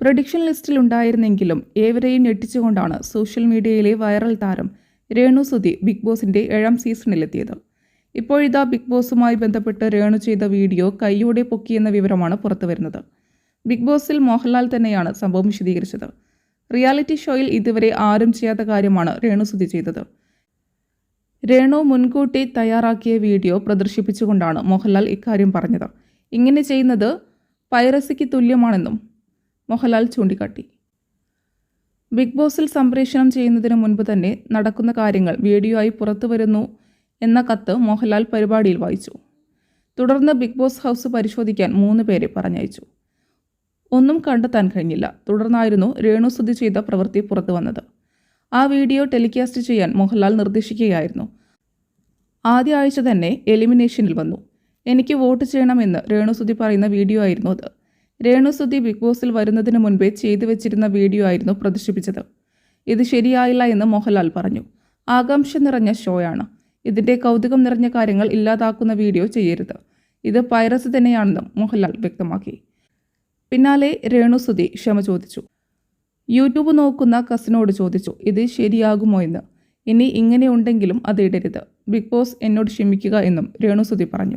Prediction ലിസ്റ്റിൽ ഉണ്ടായിരുന്നെങ്കിലും ഏവരെയും ഞെട്ടിച്ചുകൊണ്ടാണ് സോഷ്യൽ മീഡിയയിലെ വൈറൽ താരം രേണു സുധി ബിഗ് ബോസിന്റെ ഏഴാം സീസണിലെത്തിയത്. ഇപ്പോഴിതാ ബിഗ് ബോസുമായി ബന്ധപ്പെട്ട് രേണു ചെയ്ത വീഡിയോ കൈയോടെ പൊക്കിയെന്ന വിവരമാണ് പുറത്തുവരുന്നത്. ബിഗ് ബോസിൽ മോഹൻലാൽ തന്നെയാണ് സംഭവം വിശദീകരിച്ചത്. റിയാലിറ്റി ഷോയിൽ ഇതുവരെ ആരും ചെയ്യാത്ത കാര്യമാണ് രേണു സുധി ചെയ്തത്. രേണു മുൻകൂട്ടി തയ്യാറാക്കിയ വീഡിയോ പ്രദർശിപ്പിച്ചുകൊണ്ടാണ് മോഹൻലാൽ ഇക്കാര്യം പറഞ്ഞത്. ഇങ്ങനെ ചെയ്യുന്നത് പൈറസിക്ക് തുല്യമാണെന്നും മോഹൻലാൽ ചൂണ്ടിക്കാട്ടി. ബിഗ് ബോസിൽ സംപ്രേഷണം ചെയ്യുന്നതിന് മുൻപ് തന്നെ നടക്കുന്ന കാര്യങ്ങൾ വീഡിയോ ആയി പുറത്തു വരുന്നു എന്ന കത്ത് മോഹൻലാൽ പരിപാടിയിൽ വായിച്ചു. തുടർന്ന് ബിഗ് ബോസ് ഹൗസ് പരിശോധിക്കാൻ മൂന്ന് പേരെ പറഞ്ഞയച്ചു. ഒന്നും കണ്ടെത്താൻ കഴിഞ്ഞില്ല. തുടർന്നായിരുന്നു രേണു സ്തുതി ചെയ്ത പ്രവൃത്തി പുറത്തു വന്നത്. ആ വീഡിയോ ടെലികാസ്റ്റ് ചെയ്യാൻ മോഹൻലാൽ നിർദ്ദേശിക്കുകയായിരുന്നു. ആദ്യ ആഴ്ച തന്നെ എലിമിനേഷനിൽ വന്നു. എനിക്ക് വോട്ട് ചെയ്യണമെന്ന് രേണുസുതി പറയുന്ന വീഡിയോ ആയിരുന്നു അത്. രേണുസുതി ബിഗ് ബോസിൽ വരുന്നതിന് മുൻപേ ചെയ്തു വെച്ചിരുന്ന വീഡിയോ ആയിരുന്നു പ്രദർശിപ്പിച്ചത്. ഇത് ശരിയായില്ല എന്ന് മോഹൻലാൽ പറഞ്ഞു. ആകാംക്ഷ നിറഞ്ഞ ഷോയാണ്. ഇതിന്റെ കൗതുകം നിറഞ്ഞ കാര്യങ്ങൾ ഇല്ലാതാക്കുന്ന വീഡിയോ ചെയ്യരുത്. ഇത് പൈറസ് തന്നെയാണെന്നും മോഹൻലാൽ വ്യക്തമാക്കി. പിന്നാലെ രേണുസുതി ക്ഷമ ചോദിച്ചു. യൂട്യൂബ് നോക്കുന്ന കസിനോട് ചോദിച്ചു ഇത് ശരിയാകുമോ എന്ന്? ഇനി ഇങ്ങനെയുണ്ടെങ്കിലും അത് ഇടരുത്. ബിഗ് ബോസ് എന്നോട് ക്ഷമിക്കുക എന്നും രേണുസുതി പറഞ്ഞു.